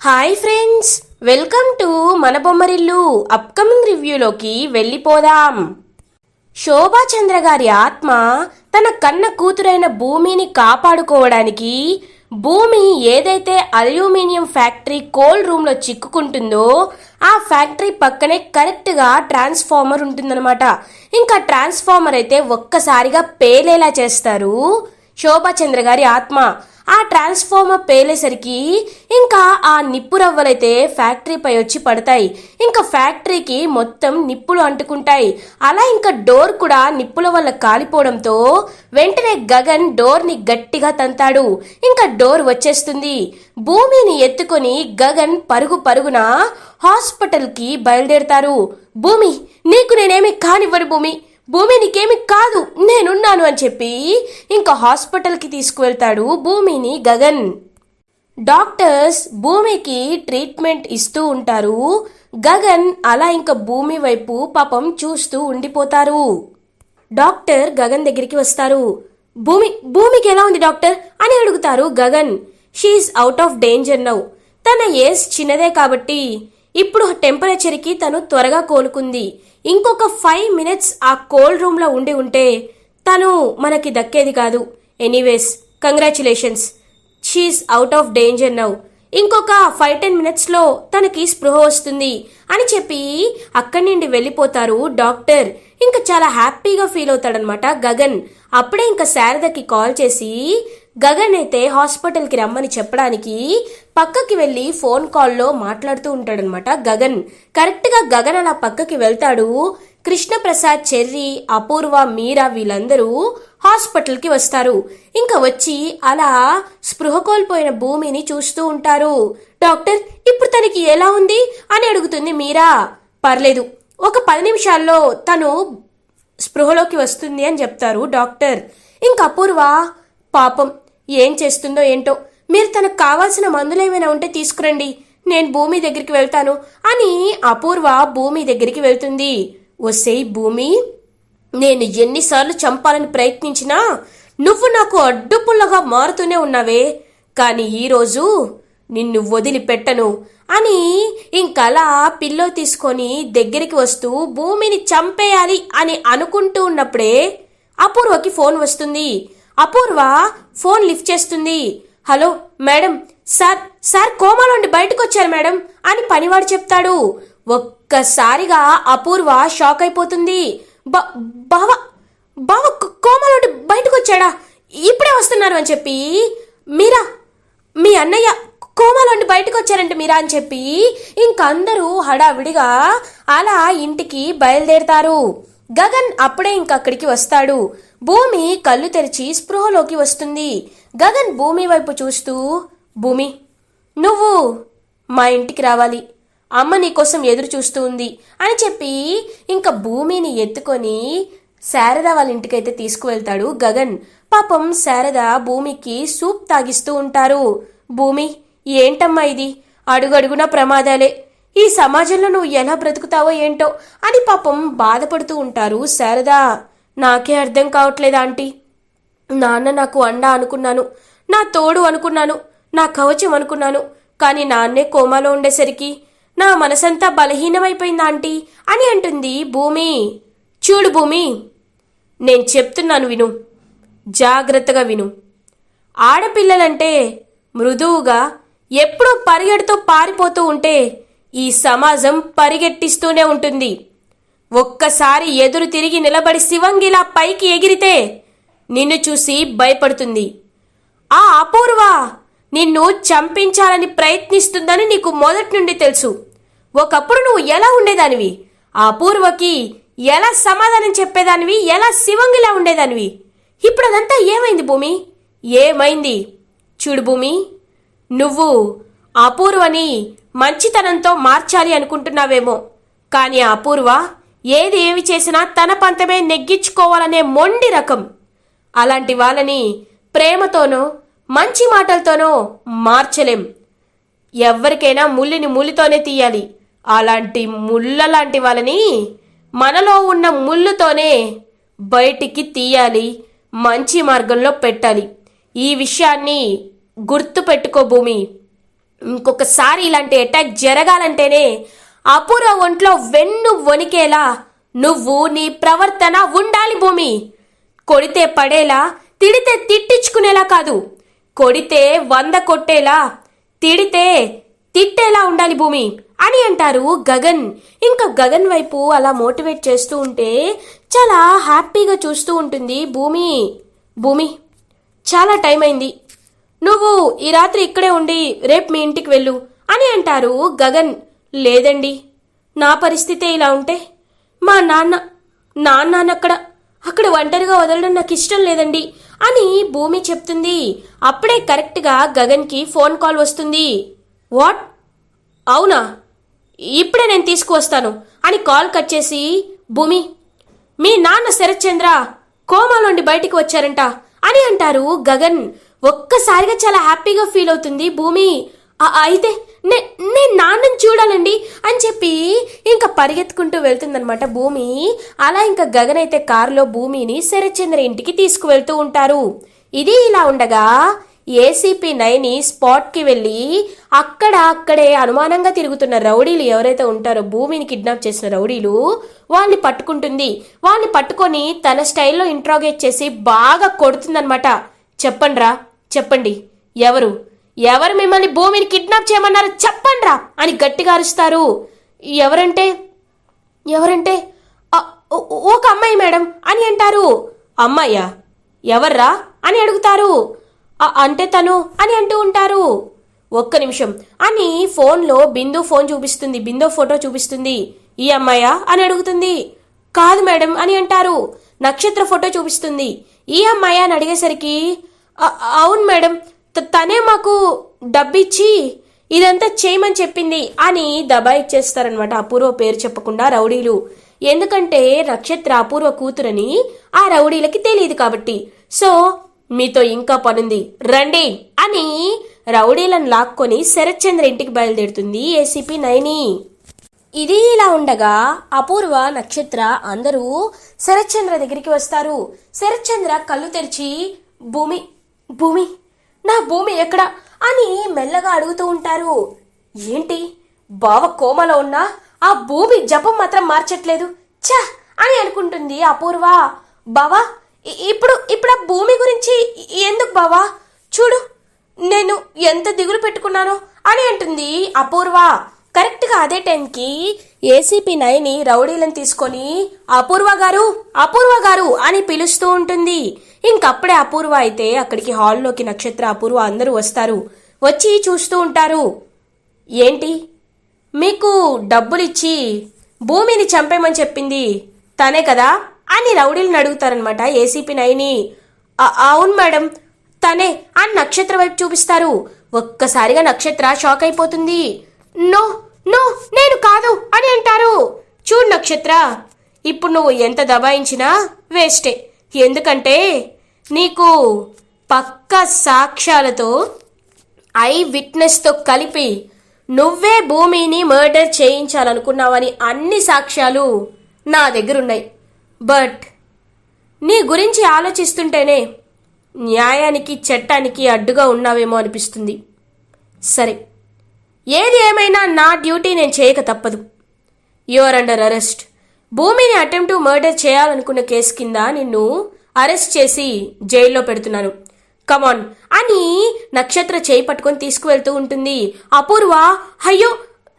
Hi friends welcome to మన Bommarillu upcoming రివ్యూలోకి వెళ్ళిపోదాం. శోభా చంద్ర గారి ఆత్మ తన కన్న కూతురైన భూమిని కాపాడుకోవడానికి భూమి ఏదైతే అల్యూమినియం ఫ్యాక్టరీ కోల్డ్ రూమ్లో చిక్కుకుంటుందో ఆ ఫ్యాక్టరీ పక్కనే కరెక్ట్గా ట్రాన్స్ఫార్మర్ ఉంటుందన్నమాట. ఇంకా ట్రాన్స్ఫార్మర్ అయితే ఒక్కసారిగా పేలేలా చేస్తారు శోభా చంద్ర గారి ఆత్మ. ఆ ట్రాన్స్ఫార్మర్ పేలేసరికి ఇంకా ఆ నిప్పు రవ్వలైతే ఫ్యాక్టరీపై వచ్చి పడతాయి. ఇంకా ఫ్యాక్టరీకి మొత్తం నిప్పులు అంటుకుంటాయి. అలా ఇంకా డోర్ కూడా నిప్పుల వల్ల కాలిపోవడంతో వెంటనే గగన్ డోర్ని గట్టిగా తంతాడు. ఇంకా డోర్ వచ్చేస్తుంది. భూమిని ఎత్తుకొని గగన్ పరుగు పరుగున హాస్పిటల్కి బయలుదేరతారు. భూమి నీకు నేనేమి కానివ్వను భూమి. భూమి నీకేమి కాదు నేనున్నాను అని చెప్పి ఇంకా హాస్పిటల్కి తీసుకువెళ్తాడు భూమిని గగన్. డాక్టర్స్ భూమికి ట్రీట్మెంట్ ఇస్తూ ఉంటారు. గగన్ అలా ఇంకా భూమి వైపు పాపం చూస్తూ ఉండిపోతారు. డాక్టర్ గగన్ దగ్గరికి వస్తారు. భూమి భూమికి ఎలా ఉంది డాక్టర్? అని అడుగుతారు Gagan. She's out of danger now తన ఏజ్ చిన్నదే కాబట్టి ఇప్పుడు టెంపరేచర్కి తను త్వరగా కోలుకుంది. ఇంకొక ఫైవ్ మినిట్స్ ఆ కోల్డ్ రూమ్లో ఉండి ఉంటే తను మనకి దక్కేది కాదు. Anyways congratulations she's out of danger now ఇంకొక ఫైవ్ టెన్ మినిట్స్లో తనకి స్పృహ వస్తుంది అని చెప్పి అక్కడి నుండి వెళ్ళిపోతారు డాక్టర్. ఇంకా చాలా హ్యాపీగా ఫీల్ అవుతాడనమాట గగన్. అప్పుడే ఇంకా శారదకి కాల్ చేసి గగన్ అయితే హాస్పిటల్కి రమ్మని చెప్పడానికి పక్కకి వెళ్ళి ఫోన్ కాల్లో మాట్లాడుతూ ఉంటాడనమాట గగన్. కరెక్ట్గా గగన్ అలా పక్కకి వెళ్తాడు. కృష్ణప్రసాద్ చెర్రి అపూర్వ మీరా వీళ్ళందరూ హాస్పిటల్కి వస్తారు. ఇంకా వచ్చి అలా స్పృహ కోల్పోయిన భూమిని చూస్తూ ఉంటారు. డాక్టర్ ఇప్పుడు తనకి ఎలా ఉంది? అని అడుగుతుంది మీరా. పర్లేదు. ఒక పది నిమిషాల్లో తను స్పృహలోకి వస్తుంది అని చెప్తారు డాక్టర్. ఇంక అపూర్వ పాపం ఏం చేస్తుందో ఏంటో మీరు తనకు కావాల్సిన మందులు ఏమైనా ఉంటే తీసుకురండి. నేను భూమి దగ్గరికి వెళ్తాను అని అపూర్వ భూమి దగ్గరికి వెళ్తుంది. ఒసేయ్ భూమి నేను ఎన్నిసార్లు చంపాలని ప్రయత్నించినా నువ్వు నాకు అడ్డుపుల్లగా మారుతూనే ఉన్నావే. కానీ ఈరోజు నిన్ను వదిలిపెట్టను అని ఇంకలా పిల్లో తీసుకొని దగ్గరికి వస్తూ భూమిని చంపేయాలి అని అనుకుంటూ ఉన్నప్పుడే అపూర్వకి ఫోన్ వస్తుంది. అపూర్వ ఫోన్ లిఫ్ట్ చేస్తుంది. హలో మేడం సార్ సార్ కోమాలోండి బయటకు వచ్చారు మేడం అని పనివాడు చెప్తాడు. ఒక్కసారిగా అపూర్వ షాక్ అయిపోతుంది. బ- బావ బావ కోమలోటి బయటకు వచ్చాడా ఇప్పుడే వస్తున్నారు అని చెప్పి. మీరా మీ అన్నయ్య కోమలోండి బయటకు వచ్చారంట మీరా అని చెప్పి ఇంకందరూ హడావిడిగా అలా ఇంటికి బయలుదేరతారు. గగన్ అప్పుడే ఇంక అక్కడికి వస్తాడు. భూమి కళ్ళు తెరిచి స్పృహలోకి వస్తుంది. గగన్ భూమి వైపు చూస్తూ భూమి నువ్వు మా ఇంటికి రావాలి. అమ్మ నీకోసం ఎదురు చూస్తూ ఉంది అని చెప్పి ఇంకా భూమిని ఎత్తుకొని శారద వాళ్ళ ఇంటికైతే తీసుకువెళ్తాడు గగన్. పాపం శారద భూమికి సూప్ తాగిస్తూ ఉంటారు. భూమి ఏంటమ్మా ఇది? అడుగడుగున ప్రమాదాలే. ఈ సమాజంలో నువ్వు ఎలా బ్రతుకుతావో ఏంటో అని పాపం బాధపడుతూ ఉంటారు శారదా. నాకే అర్థం కావట్లేదు ఆంటీ. నాన్న నాకు అండ అనుకున్నాను. నా తోడు అనుకున్నాను. నా కవచం అనుకున్నాను. కానీ నాన్నే కోమాలో ఉండేసరికి నా మనసంతా బలహీనమైపోయింది ఆంటీ అని అంటుంది భూమి. చూడు భూమి నేను చెప్తున్నాను విను. జాగ్రత్తగా విను. ఆడపిల్లలంటే మృదువుగా ఎప్పుడూ పరిగెడుతూ పారిపోతూ ఉంటే ఈ సమాజం పరిగెట్టిస్తూనే ఉంటుంది. ఒక్కసారి ఎదురు తిరిగి నిలబడి శివంగిలా పైకి ఎగిరితే నిన్ను చూసి భయపడుతుంది. ఆ అపూర్వ నిన్ను చంపించాలని ప్రయత్నిస్తుందని నీకు మొదటి నుండి తెలుసు. ఒకప్పుడు నువ్వు ఎలా ఉండేదానివి? ఆ అపూర్వకి ఎలా సమాధానం చెప్పేదానివి? ఎలా శివంగిలా ఉండేదానివి? ఇప్పుడు అదంతా ఏమైంది భూమి? ఏమైంది? చూడు భూమి నువ్వు అపూర్వని మంచితనంతో మార్చాలి అనుకుంటున్నావేమో. కానీ అపూర్వ ఏది ఏమి చేసినా తన పంతమే నెగ్గించుకోవాలనే మొండి రకం. అలాంటి వాళ్ళని ప్రేమతోనో మంచి మాటలతోనో మార్చలేం. ఎవరికైనా ముళ్ళుని ముల్లితోనే తీయాలి. అలాంటి ముళ్ళ లాంటి వాళ్ళని మనలో ఉన్న ముళ్ళుతోనే బయటికి తీయాలి మంచి మార్గంలో పెట్టాలి. ఈ విషయాన్ని గుర్తు పెట్టుకో భూమి. ఇంకొకసారి ఇలాంటి అటాక్ జరగాలంటేనే అపూర్వ ఒంట్లో వెన్ను వణికేలా నువ్వు నీ ప్రవర్తన ఉండాలి భూమి. కొడితే పడేలా తిడితే తిట్టించుకునేలా కాదు. కొడితే వంద కొట్టేలా తిడితే తిట్టేలా ఉండాలి భూమి అని అంటారు గగన్. ఇంకా గగన్ వైపు అలా మోటివేట్ చేస్తూ ఉంటే చాలా హ్యాపీగా చూస్తూ ఉంటుంది భూమి. భూమి చాలా టైం అయింది. నువ్వు ఈ రాత్రి ఇక్కడే ఉండి రేపు మీ ఇంటికి వెళ్ళు అని అంటారు గగన్. లేదండి నా పరిస్థితే ఇలా ఉంటే మా నాన్న నాన్న అక్కడ అక్కడ ఒంటరిగా వదలడం నాకు ఇష్టం లేదండి అని భూమి చెప్తుంది. అప్పుడే కరెక్ట్గా గగన్కి ఫోన్ కాల్ వస్తుంది. వాట్? అవునా? ఇప్పుడే నేను తీసుకువస్తాను అని కాల్ కట్ చేసి భూమి మీ నాన్న శరత్చంద్ర కోమాలోండి బయటికి వచ్చారంట అని అంటారు గగన్. ఒక్కసారిగా చాలా హ్యాపీగా ఫీల్ అవుతుంది భూమి. అయితే నే నేను నాన్నని చూడాలండి అని చెప్పి ఇంకా పరిగెత్తుకుంటూ వెళ్తుందనమాట భూమి. అలా ఇంకా గగన్ అయితే కారులో భూమిని శరత్చంద్ర ఇంటికి తీసుకువెళ్తూ ఉంటారు. ఇది ఇలా ఉండగా ఏసీపీ నైని స్పాట్కి వెళ్ళి అక్కడ అక్కడే అనుమానంగా తిరుగుతున్న రౌడీలు ఎవరైతే ఉంటారో భూమిని కిడ్నాప్ చేసిన రౌడీలు వాళ్ళని పట్టుకుంటుంది. వాళ్ళని పట్టుకొని తన స్టైల్లో ఇంట్రాగేట్ చేసి బాగా కొడుతుందనమాట చెప్పండ్రా చెప్పండి. ఎవరు? ఎవరు మిమ్మల్ని భూమిని కిడ్నాప్ చేయమన్నారు? చెప్పండ్రా అని గట్టిగా అరుస్తారు. ఎవరంటే? ఎవరంటే? ఒక అమ్మాయి మేడం అని అంటారు. అమ్మాయ్యా ఎవర్రా? అని అడుగుతారు. అంటే తను అని అంటూ ఉంటారు. ఒక్క నిమిషం. అని ఫోన్లో బిందు ఫోన్ చూపిస్తుంది. బిందు ఫోటో చూపిస్తుంది. ఈ అమ్మాయా అని అడుగుతుంది. కాదు మేడం అని అంటారు. నక్షత్ర ఫోటో చూపిస్తుంది. ఈ అమ్మాయి అని అడిగేసరికి అవును మేడం. తనే మాకు డబ్బిచ్చి ఇదంతా చేయమని చెప్పింది అని దబాయిచ్చేస్తారనమాట అపూర్వ పేరు చెప్పకుండా రౌడీలు. ఎందుకంటే నక్షత్ర అపూర్వ కూతురని ఆ రౌడీలకి తెలియదు కాబట్టి. సో మీతో ఇంకా పనుంది. రండి! అని రౌడీలను లాక్కొని శరత్చంద్ర ఇంటికి బయలుదేరుతుంది ఏసీపీ నైని ఇది ఇలా ఉండగా అపూర్వ నక్షత్ర అందరూ శరత్చంద్ర దగ్గరికి వస్తారు. శరత్చంద్ర కళ్ళు తెరిచి భూమి భూమి నా భూమి ఎక్కడ? అని మెల్లగా అడుగుతూ ఉంటారు. ఏంటి? బావ కోమలో ఉన్నా? ఆ భూమి జపం మాత్రం మార్చట్లేదు. ఛ! అని అనుకుంటుంది అపూర్వ. బావా ఇప్పుడు ఇప్పుడు ఆ భూమి గురించి ఎందుకు బావా? చూడు నేను ఎంత దిగులు పెట్టుకున్నానో అని అంటుంది అపూర్వ. కరెక్ట్గా అదే టైంకి ఏసీపీ నైని రౌడీలను తీసుకొని అపూర్వ గారు అపూర్వ గారు అని పిలుస్తూ ఉంటుంది. ఇంకప్పుడే అపూర్వ అయితే అక్కడికి హాల్లోకి నక్షత్ర అపూర్వ అందరూ వస్తారు. వచ్చి చూస్తూ ఉంటారు. ఏంటి? మీకు డబ్బులిచ్చి భూమిని చంపేమని చెప్పింది తనే కదా? అని రౌడీలను అడుగుతారనమాట ఏసీపీ నైని. అవును మేడం. తనే అని నక్షత్ర వైపు చూపిస్తారు. ఒక్కసారిగా నక్షత్ర షాక్ అయిపోతుంది. నో నో నేను కాదు అని అంటారు. చూడు నక్షత్ర ఇప్పుడు నువ్వు ఎంత దబాయించినా వేస్టే. ఎందుకంటే నీకు పక్క సాక్ష్యాలతో ఐ విట్నెస్తో కలిపి నువ్వే భూమిని మర్డర్ చేయించాలనుకున్నావని అన్ని సాక్ష్యాలు నా దగ్గరున్నాయి. బట్ నీ గురించి ఆలోచిస్తుంటేనే న్యాయానికి చట్టానికి అడ్డుగా ఉన్నావేమో అనిపిస్తుంది. సరే ఏది ఏమైనా నా డ్యూటీ నేను చేయక తప్పదు. Your under arrest. భూమిని అటెంప్ట్ మర్డర్ చేయాలనుకున్న కేసు కింద నిన్ను అరెస్ట్ చేసి జైల్లో పెడుతున్నాను. కమాన్ అని నక్షత్ర చేయి పట్టుకొని తీసుకువెళ్తూ ఉంటుంది. అపూర్వ అయ్యో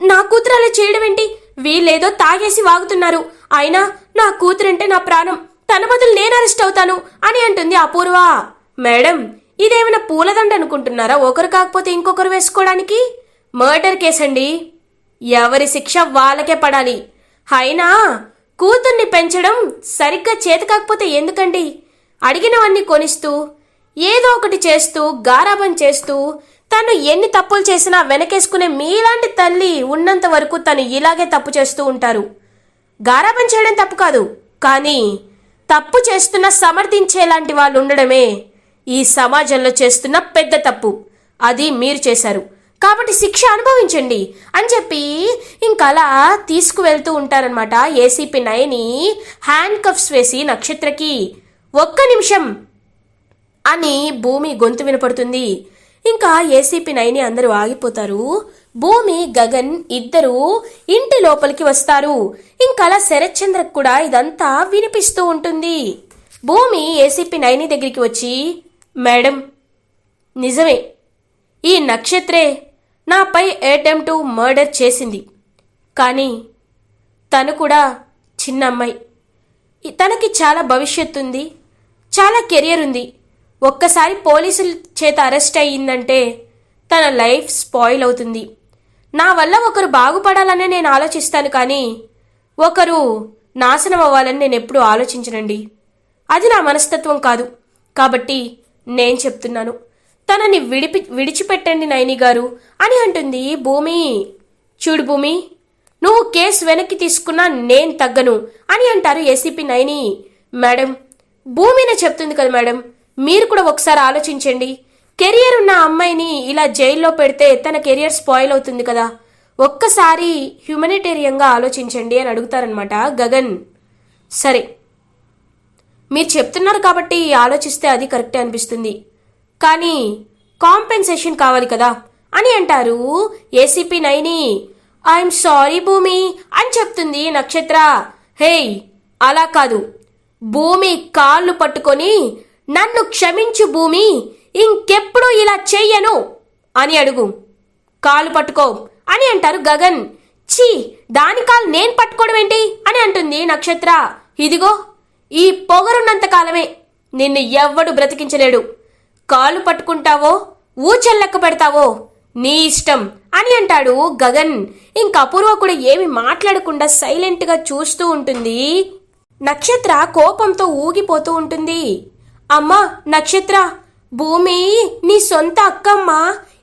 నా కూతురు అలా చేయడం ఏంటి? వీళ్ళేదో తాగేసి వాగుతున్నారు. అయినా నా కూతురంటే నా ప్రాణం. తన బదులు నేను అరెస్ట్ అవుతాను అని అంటుంది అపూర్వ. మేడం ఇదేమైనా పూలదండ అనుకుంటున్నారా? ఒకరు కాకపోతే ఇంకొకరు వేసుకోవడానికి? మర్డర్ కేసండి. ఎవరి శిక్ష వాళ్ళకే పడాలి. అయినా కూతుర్ని పెంచడం సరిగ్గా చేత కాకపోతే ఎందుకండి? అడిగినవన్నీ కొనిస్తూ ఏదో ఒకటి చేస్తూ గారాబం చేస్తూ తను ఎన్ని తప్పులు చేసినా వెనకేసుకునే మీలాంటి తల్లి ఉన్నంత వరకు తను ఇలాగే తప్పు చేస్తూ ఉంటారు. గారాబం చేయడం తప్పు కాదు. కానీ తప్పు చేస్తున్న సమర్థించేలాంటి వాళ్ళు ఉండడమే ఈ సమాజంలో చేస్తున్న పెద్ద తప్పు. అది మీరు చేశారు. కాబట్టి శిక్ష అనుభవించండి అని చెప్పి ఇంకలా తీసుకువెళ్తూ ఉంటారనమాట ఏసీపీ నయని. హ్యాండ్ కఫ్స్ వేసి నక్షత్రకి ఒక్క నిమిషం అని భూమి గొంతు వినపడుతుంది. ఇంకా ఏసీపీ నైని అందరూ ఆగిపోతారు. భూమి గగన్ ఇద్దరు ఇంటి లోపలికి వస్తారు. ఇంకా అలా కూడా ఇదంతా వినిపిస్తూ ఉంటుంది. భూమి ఏసీపీ నైని దగ్గరికి వచ్చి మేడం నిజమే. ఈ నక్షత్రే నాపై అటెంప్ట్ మర్డర్ చేసింది. కానీ తను కూడా చిన్న అమ్మాయి. తనకి చాలా భవిష్యత్తు ఉంది. చాలా కెరియర్ ఉంది. ఒక్కసారి పోలీసుల చేత అరెస్ట్ అయ్యిందంటే తన లైఫ్ స్పాయిల్ అవుతుంది. నా వల్ల ఒకరు బాగుపడాలనే నేను ఆలోచిస్తాను కానీ ఒకరు నాశనం అవ్వాలని నేను ఎప్పుడూ ఆలోచించనండి. అది నా మనస్తత్వం కాదు. కాబట్టి నేను చెప్తున్నాను. తనని విడిపి విడిచిపెట్టండి నైని గారు అని అంటుంది భూమి. చూడు భూమి నువ్వు కేసు వెనక్కి తీసుకున్నా నేను తగ్గను అని అంటారు ఏసీపీ నైని. మేడం భూమినే చెప్తుంది కదా మేడం మీరు కూడా ఒకసారి ఆలోచించండి. కెరియర్ ఉన్న అమ్మాయిని ఇలా జైల్లో పెడితే తన కెరియర్ స్పాయిల్ అవుతుంది కదా? ఒక్కసారి హ్యూమనిటేరియంగా ఆలోచించండి అని అడుగుతారనమాట గగన్. సరే. మీరు చెప్తున్నారు కాబట్టి ఆలోచిస్తే అది కరెక్టే అనిపిస్తుంది. కానీ కాంపెన్సేషన్ కావాలి కదా? అని అంటారు ఏసీపీ నైని. ఐఎమ్ సారీ భూమి అని చెప్తుంది నక్షత్ర. హేయ్ అలా కాదు. భూమి కాళ్ళు పట్టుకొని నన్ను క్షమించు భూమి. ఇంకెప్పుడు ఇలా చెయ్యను? అని అడుగు. కాలు పట్టుకో అని అంటారు గగన్. ఛీ దాని కాలు నేను పట్టుకోవడం ఏంటి? అని అంటుంది నక్షత్ర. ఇదిగో ఈ పొగరున్నంత కాలమే నిన్ను ఎవ్వడు బ్రతికించలేడు. కాలు పట్టుకుంటావో ఊచెల్లెక్క పెడతావో నీ ఇష్టం అని అంటాడు గగన్. ఇంక అపూర్వ కూడా ఏమి మాట్లాడకుండా సైలెంట్గా చూస్తూ ఉంటుంది. నక్షత్ర కోపంతో ఊగిపోతూ ఉంటుంది. అమ్మా నక్షత్ర! భూమి నీ సొంత అక్కమ్మ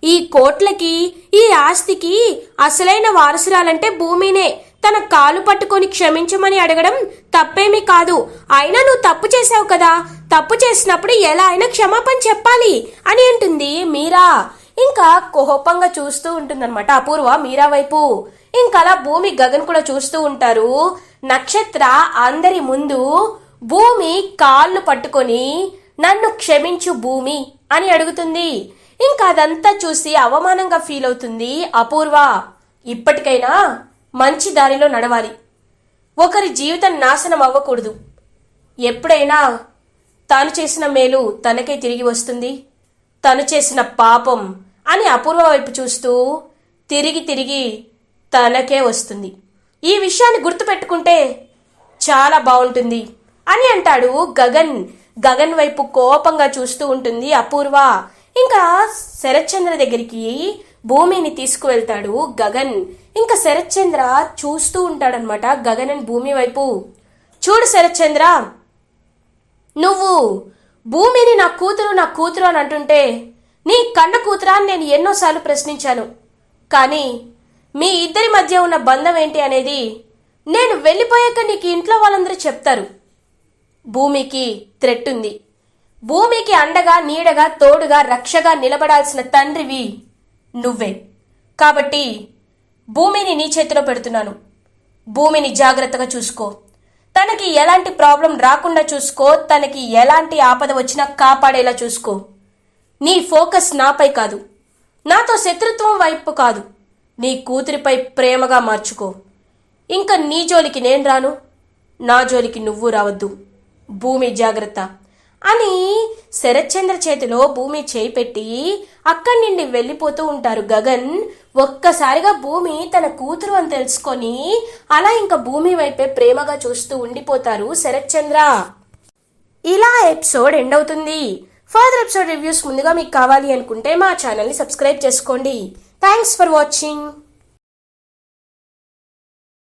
ఈ కోట్లకి ఈ ఆస్తికి అసలైన వారసురాలంటే భూమినే. తన కాలు పట్టుకొని క్షమించమని అడగడం తప్పేమీ కాదు. అయినా నువ్వు తప్పు చేసావు కదా. తప్పు చేసినప్పుడు ఎలా అయినా క్షమాపణ చెప్పాలి అని అంటుంది మీరా. ఇంకా కోపంగా చూస్తూ ఉంటుందన్నమాట అపూర్వ మీరా వైపు. ఇంకా అలా భూమి గగన్ కూడా చూస్తూ ఉంటారు. నక్షత్ర అందరి ముందు భూమి కాళ్ళు పట్టుకొని నన్ను క్షమించు భూమి అని అడుగుతుంది. ఇంకా అదంతా చూసి అవమానంగా ఫీల్ అవుతుంది అపూర్వ. ఇప్పటికైనా మంచి దారిలో నడవాలి. ఒకరి జీవితం నాశనం అవ్వకూడదు. ఎప్పుడైనా తాను చేసిన మేలు తనకే తిరిగి వస్తుంది. తను చేసిన పాపం అని అపూర్వ వైపు చూస్తూ తిరిగి తిరిగి తనకే వస్తుంది. ఈ విషయాన్ని గుర్తుపెట్టుకుంటే చాలా బాగుంటుంది అని అంటాడు గగన్. గగన్ వైపు కోపంగా చూస్తూ ఉంటుంది అపూర్వ. ఇంకా శరత్చంద్ర దగ్గరికి భూమిని తీసుకువెళ్తాడు గగన్. ఇంకా శరత్చంద్ర చూస్తూ ఉంటాడనమాట గగన్ అని భూమి వైపు. చూడు శరత్చంద్ర! నువ్వు భూమిని నా కూతురు నా కూతురు అని అంటుంటే నీ కన్న కూతురా అని నేను ఎన్నోసార్లు ప్రశ్నించాను. కానీ మీ ఇద్దరి మధ్య ఉన్న బంధం ఏంటి అనేది నేను వెళ్ళిపోయాక నీకు ఇంట్లో వాళ్ళందరూ చెప్తారు. భూమికి థ్రెట్ ఉంది భూమికి అండగా నీడగా తోడుగా రక్షగా నిలబడాల్సిన తండ్రివి నువ్వే. కాబట్టి భూమిని నీ చేతిలో పెడుతున్నాను. భూమిని జాగ్రత్తగా చూసుకో. తనకి ఎలాంటి ప్రాబ్లం రాకుండా చూసుకో. తనకి ఎలాంటి ఆపద వచ్చినా కాపాడేలా చూసుకో. నీ ఫోకస్ నాపై కాదు. నాతో శత్రుత్వం వైపు కాదు. నీ కూతురిపై ప్రేమగా మార్చుకో. ఇంకా నీ జోలికి నేను రాను. నా జోలికి నువ్వు రావద్దు. భూమి జాగ్రత్త అని శరత్చంద్ర చేతిలో భూమి చేయి పెట్టి అక్కడి నుండి వెళ్ళిపోతూ ఉంటారు గగన్. ఒక్కసారిగా భూమి తన కూతురు అని తెలుసుకొని అలా ఇంకా భూమి వైపే ప్రేమగా చూస్తూ ఉండిపోతారు శరత్చంద్ర. ఇలా ఎపిసోడ్ ఎండ్ అవుతుంది. ఫర్దర్ ఎపిసోడ్ రివ్యూస్ ముందుగా మీకు కావాలి అనుకుంటే మా ఛానల్ని సబ్స్క్రైబ్ చేసుకోండి. Thanks for watching.